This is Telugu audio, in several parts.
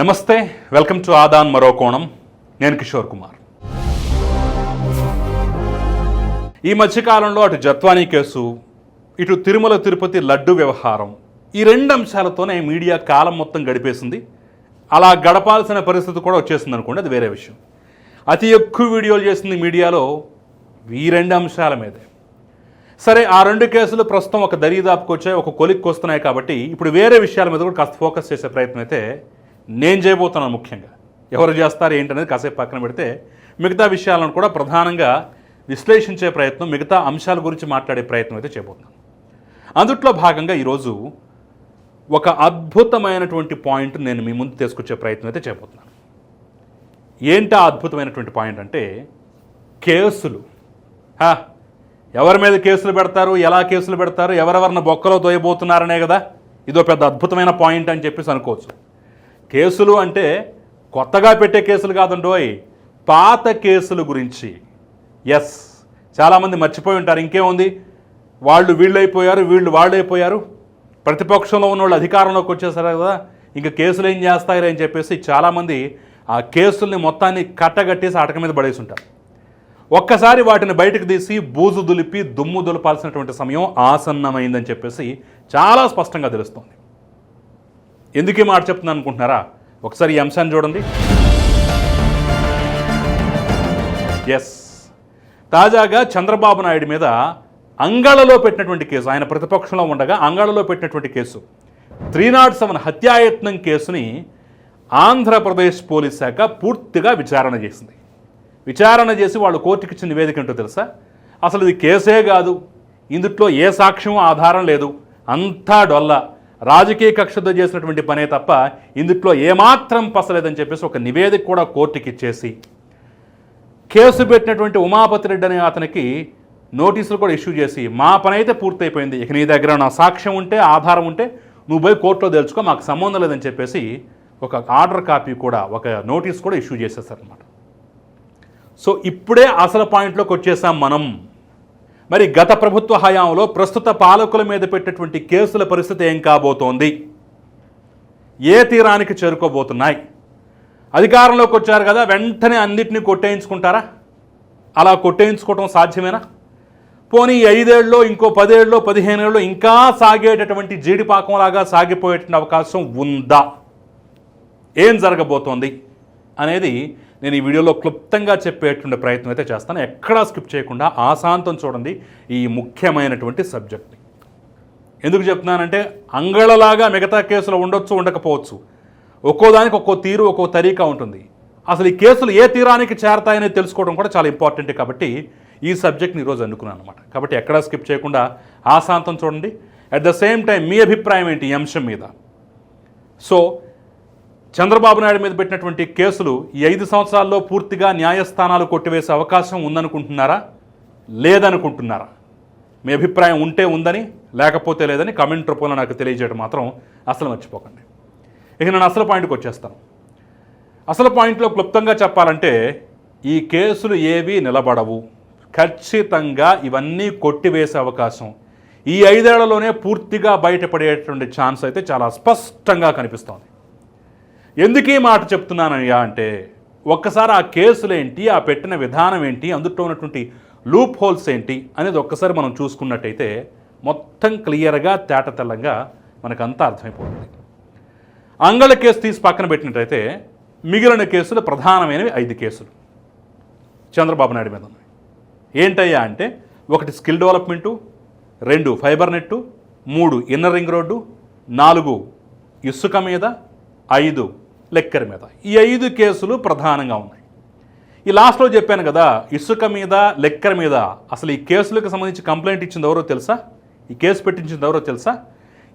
నమస్తే వెల్కమ్ టు ఆదాన్ మరో కోణం. నేను కిషోర్ కుమార్. ఈ మధ్యకాలంలో అటు జత్వానీ కేసు ఇటు తిరుమల తిరుపతి లడ్డు వ్యవహారం ఈ రెండు అంశాలతోనే మీడియా కాలం మొత్తం గడిపేసింది. అలా గడపాల్సిన పరిస్థితి కూడా వచ్చేసింది అనుకోండి అది వేరే విషయం. అతి ఎక్కువ వీడియోలు చేసింది మీడియాలో ఈ రెండు అంశాల మీదే. సరే ఆ రెండు కేసులు ప్రస్తుతం ఒక దరిదాపుకు వచ్చాయి ఒక కొలిక్కి వస్తున్నాయి కాబట్టి ఇప్పుడు వేరే విషయాల మీద కూడా కాస్త ఫోకస్ చేసే ప్రయత్నం అయితే నేను చేయబోతున్నాను ముఖ్యంగా. ఎవరు చేస్తారు ఏంటనేది కాసేపు పక్కన పెడితే మిగతా విషయాలను కూడా ప్రధానంగా విశ్లేషించే ప్రయత్నం మిగతా అంశాల గురించి మాట్లాడే ప్రయత్నం అయితే చేయబోతున్నాను అందుట్లో భాగంగా ఈరోజు ఒక అద్భుతమైనటువంటి పాయింట్ నేను మీ ముందు తీసుకొచ్చే ప్రయత్నం అయితే చేయబోతున్నాను. ఏంటి అద్భుతమైనటువంటి పాయింట్ అంటే కేసులు. హా, ఎవరి మీద కేసులు పెడతారు ఎలా కేసులు పెడతారు ఎవరెవరిని బొక్కలో తోయబోతున్నారనే కదా. ఇదో పెద్ద అద్భుతమైన పాయింట్ అని చెప్పేసి అనుకోవచ్చు. కేసులు అంటే కొత్తగా పెట్టే కేసులు కాదండోయ్ పాత కేసుల గురించి. ఎస్ చాలామంది మర్చిపోయి ఉంటారు. ఇంకేముంది? వాళ్ళు వీళ్ళైపోయారు వీళ్ళు వాళ్ళు అయిపోయారు ప్రతిపక్షంలో ఉన్న వాళ్ళు అధికారంలోకి వచ్చేసారు కదా. ఇంకా కేసులు ఏం చేస్తాయి అని చెప్పేసి చాలామంది ఆ కేసుల్ని మొత్తాన్ని కట్టగట్టేసి ఆటక మీద పడేసి ఉంటారు. ఒక్కసారి వాటిని బయటకు తీసి బూజు దులిపి దుమ్ము దులపాల్సినటువంటి సమయం ఆసన్నమైందని చెప్పేసి చాలా స్పష్టంగా తెలుస్తుంది. ఎందుకే మాట చెప్తున్నాను అనుకుంటున్నారా? ఒకసారి ఈ అంశాన్ని చూడండి. ఎస్ తాజాగా చంద్రబాబు నాయుడు మీద అంగళలో పెట్టినటువంటి కేసు ఆయన ప్రతిపక్షంలో ఉండగా అంగళలో పెట్టినటువంటి కేసు త్రీ నాట్ సెవెన్ హత్యాయత్నం కేసుని ఆంధ్రప్రదేశ్ పోలీస్ శాఖ పూర్తిగా విచారణ చేసింది. విచారణ చేసి వాళ్ళు కోర్టుకి ఇచ్చిన నివేదిక ఏంటో తెలుసా? అసలు ఇది కేసే కాదు. ఇందుట్లో ఏ సాక్ష్యం ఆధారం లేదు. అంతా డొల్ల. రాజకీయ కక్షతో చేసినటువంటి పనే తప్ప ఇందుట్లో ఏమాత్రం పసలేదని చెప్పేసి ఒక నివేదిక కూడా కోర్టుకి ఇచ్చేసి కేసు పెట్టినటువంటి ఉమాపతి రెడ్డి అనే అతనికి నోటీసులు కూడా ఇష్యూ చేసి మా పని అయితే పూర్తయిపోయింది ఇక నీ దగ్గర నా సాక్ష్యం ఉంటే ఆధారం ఉంటే నువ్వు పోయి కోర్టులో తెలుసుకో మాకు సంబంధం లేదని చెప్పేసి ఒక ఆర్డర్ కాపీ కూడా ఒక నోటీస్ కూడా ఇష్యూ చేసేస్తారనమాట సో ఇప్పుడే అసలు పాయింట్లోకి వచ్చేసాం మనం. మరి గత ప్రభుత్వ హయాంలో ప్రస్తుత పాలకుల మీద పెట్టేటువంటి కేసుల పరిస్థితి ఏం కాబోతోంది? ఏ తీరానికి చేరుకోబోతున్నాయి? అధికారంలోకి వచ్చారు కదా వెంటనే అన్నిటినీ కొట్టేయించుకుంటారా? అలా కొట్టేయించుకోవటం సాధ్యమేనా? పోనీ ఐదేళ్ళలో ఇంకో పదేళ్ళలో పదిహేనేళ్ళలో ఇంకా సాగేటటువంటి జీడిపాకంలాగా సాగిపోయేటువంటి అవకాశం ఉందా? ఏం జరగబోతోంది అనేది నేను ఈ వీడియోలో క్లుప్తంగా చెప్పేటువంటి ప్రయత్నం అయితే చేస్తాను. ఎక్కడా స్కిప్ చేయకుండా ఆశాంతం చూడండి ఈ ముఖ్యమైనటువంటి సబ్జెక్ట్ని ఎందుకు చెప్తున్నానంటే అంగళలాగా మిగతా కేసులు ఉండొచ్చు ఉండకపోవచ్చు. ఒక్కో దానికి ఒక్కో తీరు ఒక్కో తరీకా ఉంటుంది. అసలు ఈ కేసులు ఏ తీరానికి చేరతాయని తెలుసుకోవడం కూడా చాలా ఇంపార్టెంట్ కాబట్టి ఈ సబ్జెక్ట్ని ఈరోజు అనుకున్నాను అనమాట కాబట్టి ఎక్కడా స్కిప్ చేయకుండా ఆశాంతం చూడండి. అట్ ద సేమ్ టైం మీ అభిప్రాయం ఏంటి ఈ అంశం మీద? సో చంద్రబాబు నాయుడు మీద పెట్టినటువంటి కేసులు ఈ ఐదు సంవత్సరాల్లో పూర్తిగా న్యాయస్థానాలు కొట్టివేసే అవకాశం ఉందనుకుంటున్నారా? లేదనుకుంటున్నారా? మీ అభిప్రాయం ఉంటే ఉందని లేకపోతే లేదని కమెంట్ రూపంలో నాకు తెలియజేయడం మాత్రం అసలు మర్చిపోకండి. ఇక నేను అసలు పాయింట్కి వచ్చేస్తాను. అసలు పాయింట్లో క్లుప్తంగా చెప్పాలంటే ఈ కేసులు ఏవి నిలబడవు. ఖచ్చితంగా ఇవన్నీ కొట్టివేసే అవకాశం. ఈ ఐదేళ్ళలోనే పూర్తిగా బయటపడేటువంటి ఛాన్స్ అయితే చాలా స్పష్టంగా కనిపిస్తోంది. ఎందుకు ఈ మాట చెప్తున్నానయ్యా అంటే ఒక్కసారి ఆ కేసులు ఏంటి ఆ పెట్టిన విధానం ఏంటి అందులో ఉన్నటువంటి లూప్ హోల్స్ ఏంటి అనేది ఒక్కసారి మనం చూసుకున్నట్టయితే మొత్తం క్లియర్గా తేట తెల్లంగా మనకంతా అర్థమైపోతుంది. అంగళ కేసు తీసి పక్కన పెట్టినట్టయితే మిగిలిన కేసులు ప్రధానమైనవి ఐదు కేసులు చంద్రబాబు నాయుడు మీద ఉన్నాయి. ఏంటయ్యా అంటే ఒకటి స్కిల్ డెవలప్మెంటు రెండు ఫైబర్ నెట్టు మూడు ఇన్నర్ రింగ్ రోడ్డు నాలుగు ఇసుక మీద ఐదు లెక్కర్ మీద. ఈ ఐదు కేసులు ప్రధానంగా ఉన్నాయి. ఈ లాస్ట్లో చెప్పాను కదా ఇసుక మీద లెక్కర్ మీద అసలు ఈ కేసులకు సంబంధించి కంప్లైంట్ ఇచ్చింది ఎవరో తెలుసా? ఈ కేసు పెట్టించింది ఎవరో తెలుసా?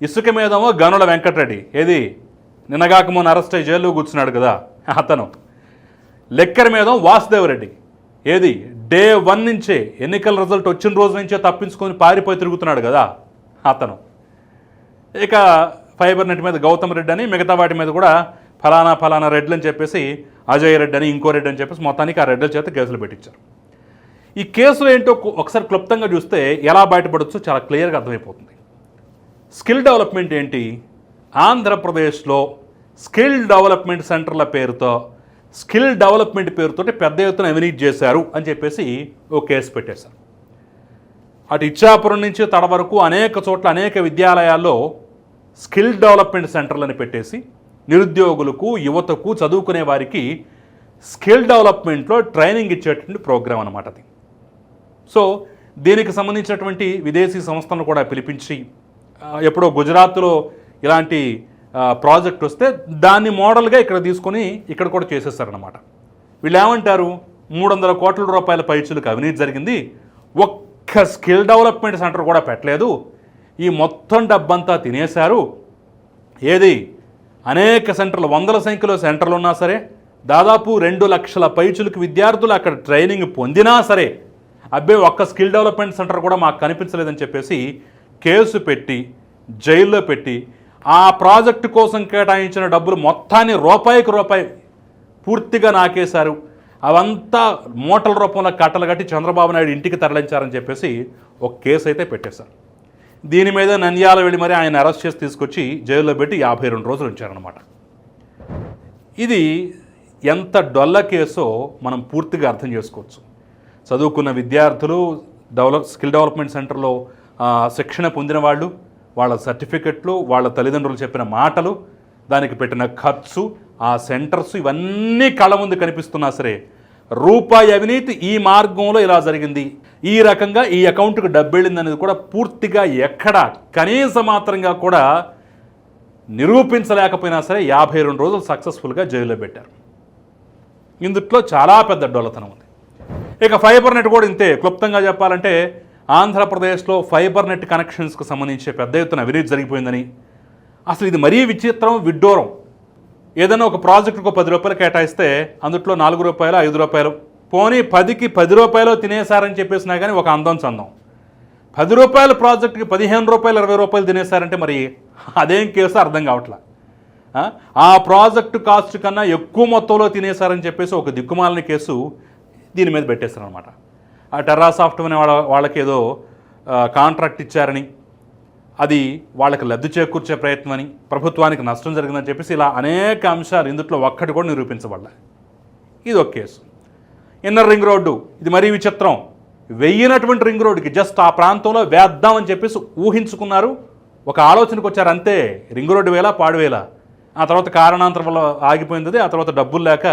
ఇసుక మీదేమో గనుల వెంకటరెడ్డి. ఏది? నిన్నగాక అరెస్ట్ అయ్యి జైల్లో కూర్చున్నాడు కదా అతను. లెక్కర్ మీద వాసుదేవరెడ్డి. ఏది? డే వన్ నుంచే ఎన్నికల రిజల్ట్ వచ్చిన రోజు నుంచే తప్పించుకొని పారిపోయి తిరుగుతున్నాడు కదా అతను. ఇక ఫైబర్ నెట్ మీద గౌతమ్ రెడ్డి అని మిగతా వాటి మీద కూడా ఫలానా ఫలానా రెడ్లు అని చెప్పేసి అజయ్ రెడ్డి అని ఇంకో రెడ్డి అని చెప్పేసి మొత్తానికి ఆ రెడ్ల చేత కేసులు పెట్టించారు. ఈ కేసులు ఏంటో ఒకసారి క్లుప్తంగా చూస్తే ఎలా బయటపడొచ్చో చాలా క్లియర్గా అర్థమైపోతుంది. స్కిల్ డెవలప్మెంట్ ఏంటి? ఆంధ్రప్రదేశ్లో స్కిల్ డెవలప్మెంట్ సెంటర్ల పేరుతో స్కిల్ డెవలప్మెంట్ పేరుతో పెద్ద ఎత్తున అవినీతి చేశారు అని చెప్పేసి ఓ కేసు పెట్టేశారు. అటు ఇచ్చాపురం నుంచి తడ వరకు అనేక చోట్ల అనేక విద్యాలయాల్లో స్కిల్ డెవలప్మెంట్ సెంటర్లను పెట్టేసి నిరుద్యోగులకు యువతకు చదువుకునే వారికి స్కిల్ డెవలప్మెంట్లో ట్రైనింగ్ ఇచ్చేటువంటి ప్రోగ్రాం అనమాట అది. సో దీనికి సంబంధించినటువంటి విదేశీ సంస్థలను కూడా పిలిపించి ఎప్పుడో గుజరాత్లో ఇలాంటి ప్రాజెక్ట్ వస్తే దాన్ని మోడల్గా ఇక్కడ తీసుకొని ఇక్కడ కూడా చేసేస్తారనమాట వీళ్ళు ఏమంటారు? మూడు వందల కోట్ల రూపాయల పరీక్షలకు అవినీతి జరిగింది. ఒక్క స్కిల్ డెవలప్మెంట్ సెంటర్ కూడా పెట్టలేదు. ఈ మొత్తం డబ్బంతా తినేశారు. ఏది? అనేక సెంటర్లు వందల సంఖ్యలో సెంటర్లు ఉన్నా సరే దాదాపు రెండు లక్షల పైచులకు విద్యార్థులు అక్కడ ట్రైనింగ్ పొందినా సరే అబ్బే ఒక్క స్కిల్ డెవలప్మెంట్ సెంటర్ కూడా మాకు కనిపించలేదని చెప్పేసి కేసు పెట్టి జైల్లో పెట్టి ఆ ప్రాజెక్టు కోసం కేటాయించిన డబ్బులు మొత్తాన్ని రూపాయికి రూపాయి పూర్తిగా నాకేశారు. అవంతా మూటల రూపంలో కట్టలు కట్టి చంద్రబాబు నాయుడు ఇంటికి తరలించారని చెప్పేసి ఒక కేసు అయితే పెట్టేశారు. దీని మీద నంద్యాల వెళ్ళి మరి ఆయన అరెస్ట్ చేసి తీసుకొచ్చి జైల్లో పెట్టి యాభై రెండు రోజులు ఉంచారనమాట ఇది ఎంత డొల్ల కేసో మనం పూర్తిగా అర్థం చేసుకోవచ్చు. చదువుకున్న విద్యార్థులు డెవలప్ స్కిల్ డెవలప్మెంట్ సెంటర్లో శిక్షణ పొందిన వాళ్ళు వాళ్ళ సర్టిఫికెట్లు వాళ్ళ తల్లిదండ్రులు చెప్పిన మాటలు దానికి పెట్టిన ఖర్చు ఆ సెంటర్స్ ఇవన్నీ కళ్ళ ముందు కనిపిస్తున్నా సరే రూపాయి అవినీతి ఈ మార్గంలో ఇలా జరిగింది. ఈ రకంగా ఈ అకౌంట్కి డబ్బెళ్ళింది అనేది కూడా పూర్తిగా ఎక్కడ కనీస మాత్రంగా కూడా నిరూపించలేకపోయినా సరే యాభై రెండు రోజులు సక్సెస్ఫుల్గా జైల్లో పెట్టారు. ఇందుట్లో చాలా పెద్ద డొల్లతనం ఉంది. ఇక ఫైబర్ నెట్ కూడా ఇంతే. క్లుప్తంగా చెప్పాలంటే ఆంధ్రప్రదేశ్లో ఫైబర్ నెట్ కనెక్షన్స్కు సంబంధించి పెద్ద ఎత్తున అవినీతి జరిగిపోయిందని. అసలు ఇది మరీ విచిత్రం విడ్డూరం. ఏదైనా ఒక ప్రాజెక్టుకు పది రూపాయలు కేటాయిస్తే అందుట్లో నాలుగు రూపాయలు ఐదు రూపాయలు. పోనీ పదికి పది రూపాయలు తినేశారని చెప్పేసినా కానీ ఒక అందం చందం. పది రూపాయల ప్రాజెక్టుకి పదిహేను రూపాయలు ఇరవై రూపాయలు తినేశారంటే మరి అదేం కేసు అర్థం కావట్లా? ఆ? ప్రాజెక్టు కాస్ట్ కన్నా ఎక్కువ మొత్తంలో తినేశారని చెప్పేసి ఒక దిక్కుమాలని కేసు దీని మీద పెట్టేశారనమాట ఆ టెర్రా సాఫ్ట్వేర్ వాళ్ళ వాళ్ళకి ఏదో కాంట్రాక్ట్ ఇచ్చారని అది వాళ్ళకి లబ్ధి చేకూర్చే ప్రయత్నం అని ప్రభుత్వానికి నష్టం జరిగిందని చెప్పేసి ఇలా అనేక అంశాలు ఇందుట్లో ఒక్కటి కూడా నిరూపించబడ్డాయి ఇది ఒక కేసు. ఇన్నర్ రింగ్ రోడ్డు ఇది మరీ విచిత్రం. వెయ్యినటువంటి రింగ్ రోడ్డుకి జస్ట్ ఆ ప్రాంతంలో వేద్దామని చెప్పేసి ఊహించుకున్నారు. ఒక ఆలోచనకు వచ్చారు అంతే రింగ్ రోడ్డు వేలా పాడువేలా ఆ తర్వాత కారణాంతరం వల్ల ఆగిపోయింది అది. ఆ తర్వాత డబ్బులు లేక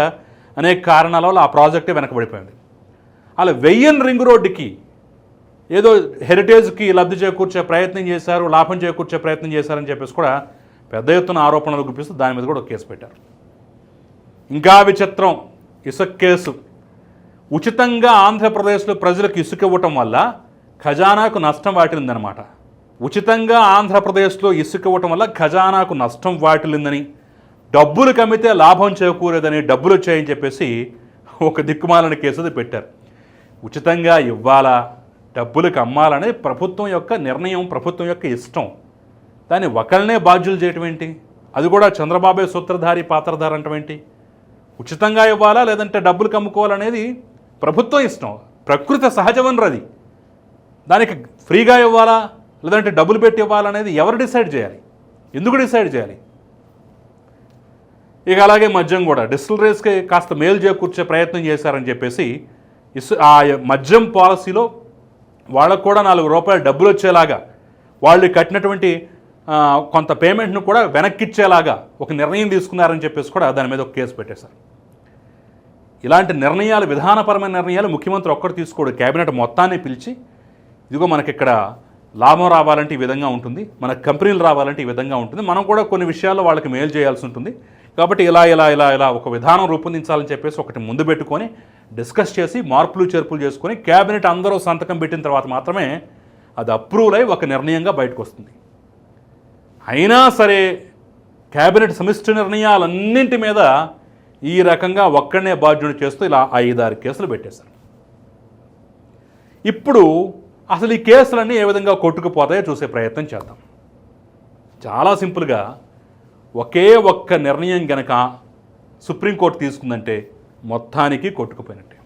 అనేక కారణాల వల్ల ఆ ప్రాజెక్టే వెనకబడిపోయింది. అలా వెయ్యన్ రింగ్ రోడ్డుకి ఏదో హెరిటేజ్కి లబ్ధి చేకూర్చే ప్రయత్నం చేశారు లాభం చేకూర్చే ప్రయత్నం చేశారని చెప్పేసి కూడా పెద్ద ఎత్తున ఆరోపణలు గుప్పిస్తూ దాని మీద కూడా ఒక కేసు పెట్టారు. ఇంకా విచిత్రం ఇసుక కేసు. ఉచితంగా ఆంధ్రప్రదేశ్లో ప్రజలకు ఇసుక ఇవ్వటం వల్ల ఖజానాకు నష్టం వాటిల్లిందనమాట ఉచితంగా ఆంధ్రప్రదేశ్లో ఇసుక ఇవ్వటం వల్ల ఖజానాకు నష్టం వాటిల్లిందని డబ్బులు కమ్మితే లాభం చేకూరేదని డబ్బులు వచ్చాయని చెప్పేసి ఒక దిక్కుమాలని కేసు అది పెట్టారు. ఉచితంగా ఇవ్వాలా? డబ్బులకు అమ్మాలనేది ప్రభుత్వం యొక్క నిర్ణయం ప్రభుత్వం యొక్క ఇష్టం. దాన్ని ఒకళ్ళనే బాధ్యులు చేయటం ఏంటి? అది కూడా చంద్రబాబే సూత్రధారి పాత్రధారి అంటం ఏంటి? ఉచితంగా ఇవ్వాలా లేదంటే డబ్బులు కమ్ముకోవాలనేది ప్రభుత్వం ఇష్టం. ప్రకృతి సహజ వనరది అది. దానికి ఫ్రీగా ఇవ్వాలా లేదంటే డబ్బులు పెట్టి ఇవ్వాలనేది ఎవరు డిసైడ్ చేయాలి? ఎందుకు డిసైడ్ చేయాలి? ఇక అలాగే మద్యం కూడా. డిస్టిలరీస్కి కాస్త మేలు చేకూర్చే ప్రయత్నం చేశారని చెప్పేసి ఇసు ఆ మద్యం పాలసీలో వాళ్ళకు కూడా నాలుగు రూపాయలు డబ్బులు వచ్చేలాగా వాళ్ళు కట్టినటువంటి కొంత పేమెంట్ను కూడా వెనక్కిచ్చేలాగా ఒక నిర్ణయం తీసుకున్నారని చెప్పేసి కూడా దాని మీద ఒక కేసు పెట్టేశారు ఇలాంటి నిర్ణయాలు విధానపరమైన నిర్ణయాలు ముఖ్యమంత్రి ఒక్కరు తీసుకోడు. కేబినెట్ మొత్తాన్ని పిలిచి ఇదిగో మనకి ఇక్కడ లాభం రావాలంటే ఈ విధంగా ఉంటుంది మన కంపెనీలు రావాలంటే ఈ విధంగా ఉంటుంది మనం కూడా కొన్ని విషయాల్లో వాళ్ళకి మేలు చేయాల్సి ఉంటుంది. కాబట్టి ఇలా ఇలా ఇలా ఇలా ఒక విధానం రూపొందించాలని చెప్పేసి ఒకటి ముందు పెట్టుకొని డిస్కస్ చేసి మార్పులు చేర్పులు చేసుకొని కేబినెట్ అందరూ సంతకం పెట్టిన తర్వాత మాత్రమే అది అప్రూవల్ అయి ఒక నిర్ణయంగా బయటకు వస్తుంది అయినా సరే కేబినెట్ సమిష్టి నిర్ణయాలన్నింటి మీద ఈ రకంగా ఒక్కడనే బాధ్యుడు చేస్తూ ఇలా ఐదారు కేసులు పెట్టేశారు ఇప్పుడు అసలు ఈ కేసులన్నీ ఏ విధంగా కొట్టుకుపోతాయో చూసే ప్రయత్నం చేద్దాం. చాలా సింపుల్గా ఒకే ఒక్క నిర్ణయం గనక సుప్రీంకోర్టు తీసుకుందంటే మొత్తానికి కొట్టుకుపోయినట్టే.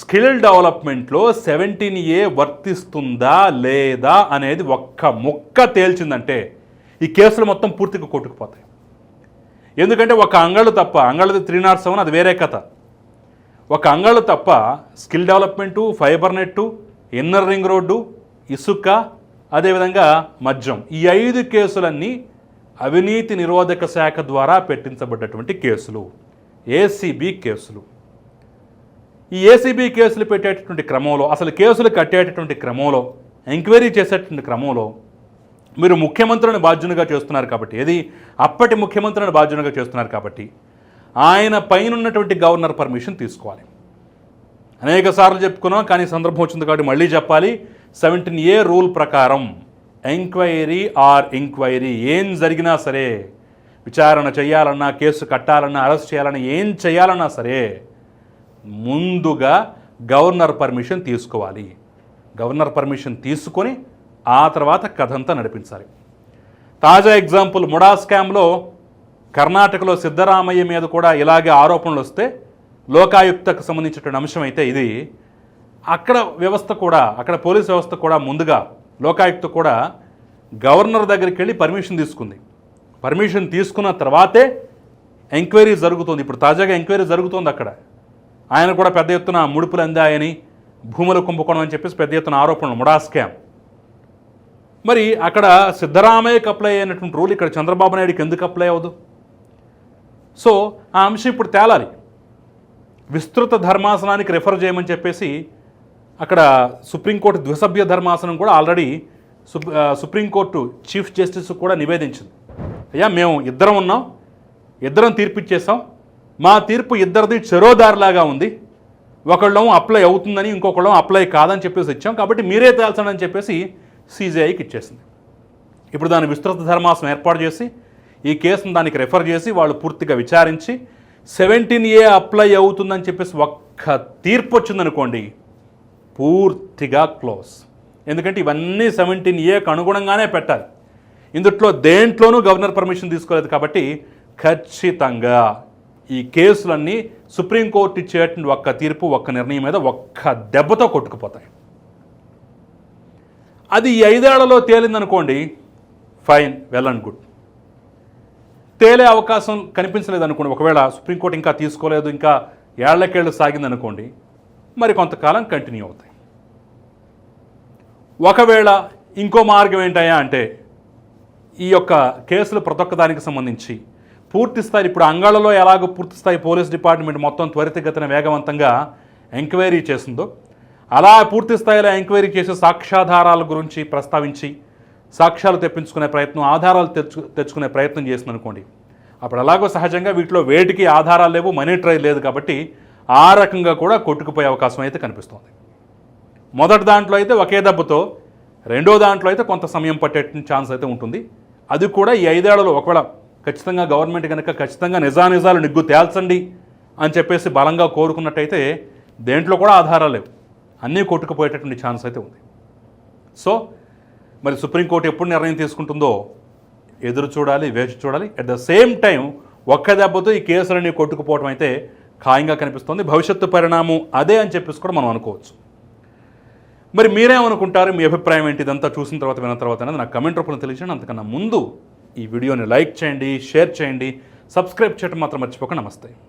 స్కిల్ డెవలప్మెంట్లో సెవెంటీన్ ఏ వర్తిస్తుందా లేదా అనేది ఒక్క ముక్క తేల్చిందంటే ఈ కేసులు మొత్తం పూర్తిగా కొట్టుకుపోతాయి. ఎందుకంటే ఒక అంగళ్ళు తప్ప అంగళ్ళది త్రీ నాట్ సెవెన్ అది వేరే కథ. ఒక అంగళ్ళు తప్ప skill development fibre net inner ring road ఇసుక అదేవిధంగా మద్యం ఈ ఐదు కేసులన్నీ అవినీతి నిరోధక శాఖ ద్వారా పెట్టించబడ్డటువంటి కేసులు ఏసీబీ కేసులు. ఈ ఏసీబీ కేసులు పెట్టేటటువంటి క్రమంలో అసలు కేసులు కట్టేటటువంటి క్రమంలో ఎంక్వైరీ చేసేటటువంటి క్రమంలో మీరు ముఖ్యమంత్రిని బాధ్యునిగా చేస్తున్నారు కాబట్టి ఏది? అప్పటి ముఖ్యమంత్రిని బాధ్యునిగా చేస్తున్నారు కాబట్టి ఆయన పైన ఉన్నటువంటి గవర్నర్ పర్మిషన్ తీసుకోవాలి. అనేక సార్లు చెప్పుకున్నాం కానీ సందర్భం వచ్చింది కాబట్టి మళ్ళీ చెప్పాలి. సెవెంటీన్ ఏ రూల్ ప్రకారం ఎంక్వైరీ ఆర్ ఎంక్వైరీ. ఏం జరిగినా సరే విచారణ చేయాలన్నా కేసు కట్టాలన్నా అరెస్ట్ చేయాలన్నా ఏం చేయాలన్నా సరే ముందుగా గవర్నర్ పర్మిషన్ తీసుకోవాలి. గవర్నర్ పర్మిషన్ తీసుకొని ఆ తర్వాత కథంతా నడిపించాలి. తాజా ఎగ్జాంపుల్ ముడా స్కామ్లో కర్ణాటకలో సిద్ధరామయ్య మీద కూడా ఇలాగే ఆరోపణలు వస్తే లోకాయుక్తకు సంబంధించినటువంటి అంశం అయితే ఇది. అక్కడ వ్యవస్థ కూడా అక్కడ పోలీస్ వ్యవస్థ కూడా ముందుగా లోకాయుక్త కూడా గవర్నర్ దగ్గరికి వెళ్ళి పర్మిషన్ తీసుకుంది. పర్మిషన్ తీసుకున్న తర్వాతే ఎంక్వైరీ జరుగుతుంది. ఇప్పుడు తాజాగా ఎంక్వైరీ జరుగుతోంది అక్కడ. ఆయన కూడా పెద్ద ఎత్తున ముడుపులు అందాయని భూముల కుంభకోణం అని చెప్పేసి పెద్ద ఎత్తున ఆరోపణలు ముడా స్కామ్. మరి అక్కడ సిద్ధరామయ్యకి అప్లై అయినటువంటి రూల్ ఇక్కడ చంద్రబాబు నాయుడుకి ఎందుకు అప్లై అవ్వదు? సో ఆ అంశం ఇప్పుడు తేలాలి. విస్తృత ధర్మాసనానికి రిఫర్ చేయమని చెప్పేసి అక్కడ సుప్రీంకోర్టు ద్విసభ్య ధర్మాసనం కూడా ఆల్రెడీ సుప్ సుప్రీంకోర్టు చీఫ్ జస్టిస్ కూడా నివేదించింది. అయ్యా మేము ఇద్దరం ఉన్నాం ఇద్దరం తీర్పిచ్చేసాం మా తీర్పు ఇద్దరిది చెరోదారిలాగా ఉంది. ఒకళ్ళం అప్లై అవుతుందని ఇంకొకళ్ళం అప్లై కాదని చెప్పేసి ఇచ్చాం కాబట్టి మీరే తేల్చండి అని చెప్పేసి సీజీఐకి ఇచ్చేసింది. ఇప్పుడు దాని విస్తృత ధర్మాసనం ఏర్పాటు చేసి ఈ కేసును దానికి రెఫర్ చేసి వాళ్ళు పూర్తిగా విచారించి సెవెంటీన్ ఏ అప్లై అవుతుందని చెప్పేసి ఒక్క తీర్పు వచ్చిందనుకోండి పూర్తిగా క్లోజ్. ఎందుకంటే ఇవన్నీ సెవెంటీన్ ఏకు అనుగుణంగానే పెట్టాలి. ఇందుట్లో దేంట్లోనూ గవర్నర్ పర్మిషన్ తీసుకోలేదు కాబట్టి ఖచ్చితంగా ఈ కేసులన్నీ సుప్రీంకోర్టు ఇచ్చేటువంటి ఒక్క తీర్పు ఒక్క నిర్ణయం మీద ఒక్క దెబ్బతో కొట్టుకుపోతాయి. అది ఈ ఐదేళ్ళలో తేలిందనుకోండి ఫైన్ వెల్ అండ్ గుడ్. తేలే అవకాశం కనిపించలేదు అనుకోండి ఒకవేళ సుప్రీంకోర్టు ఇంకా తీసుకోలేదు ఇంకా ఏళ్ళకేళ్ళు సాగిందనుకోండి మరి కొంతకాలం కంటిన్యూ అవుతాయి. ఒకవేళ ఇంకో మార్గం ఏంటయ్యా అంటే ఈ యొక్క కేసులు ప్రతి సంబంధించి పూర్తి స్థాయి ఇప్పుడు అంగాళ్ళలో ఎలాగో పూర్తి స్థాయి పోలీస్ డిపార్ట్మెంట్ మొత్తం త్వరితగతిన వేగవంతంగా ఎంక్వైరీ చేసిందో అలా పూర్తి స్థాయిలో ఎంక్వైరీ చేసి సాక్ష్యాధారాల గురించి ప్రస్తావించి సాక్ష్యాలు తెప్పించుకునే ప్రయత్నం ఆధారాలు తెచ్చు తెచ్చుకునే ప్రయత్నం చేసింది అనుకోండి అప్పుడు ఎలాగో సహజంగా వీటిలో వేటికి ఆధారాలు లేవు మనీ ట్రయల్ లేదు కాబట్టి ఆ రకంగా కూడా కొట్టుకుపోయే అవకాశం అయితే కనిపిస్తోంది. మొదటి దాంట్లో అయితే ఒకే దెబ్బతో రెండో దాంట్లో అయితే కొంత సమయం పట్టే ఛాన్స్ అయితే ఉంటుంది. అది కూడా ఈ ఐదేళ్ళలో ఒకవేళ ఖచ్చితంగా గవర్నమెంట్ కనుక ఖచ్చితంగా నిజానిజాలు నిగ్గు తేల్చండి అని చెప్పేసి బలంగా కోరుకున్నట్టయితే దేంట్లో కూడా ఆధారాలు లేవు. అన్నీ కొట్టుకుపోయేటటువంటి ఛాన్స్ అయితే ఉంది. సో మరి సుప్రీంకోర్టు ఎప్పుడు నిర్ణయం తీసుకుంటుందో ఎదురు చూడాలి వేచి చూడాలి. అట్ ద సేమ్ టైం ఒక్క దెబ్బతో ఈ కేసులన్నీ కొట్టుకుపోవడం అయితే ఖాయంగా కనిపిస్తుంది. భవిష్యత్తు పరిణామం అదే అని చెప్పేసి కూడా మనం అనుకోవచ్చు. మరి మీరేమనుకుంటారు? మీ అభిప్రాయం ఏంటి? ఇదంతా చూసిన తర్వాత విన్న తర్వాత అనేది నాకు కమెంట్ రూపంలో తెలియజేయండి. అంతకన్నా ముందు ఈ వీడియోని లైక్ చేయండి షేర్ చేయండి సబ్స్క్రైబ్ చేయడం మాత్రం మర్చిపోక నమస్తే.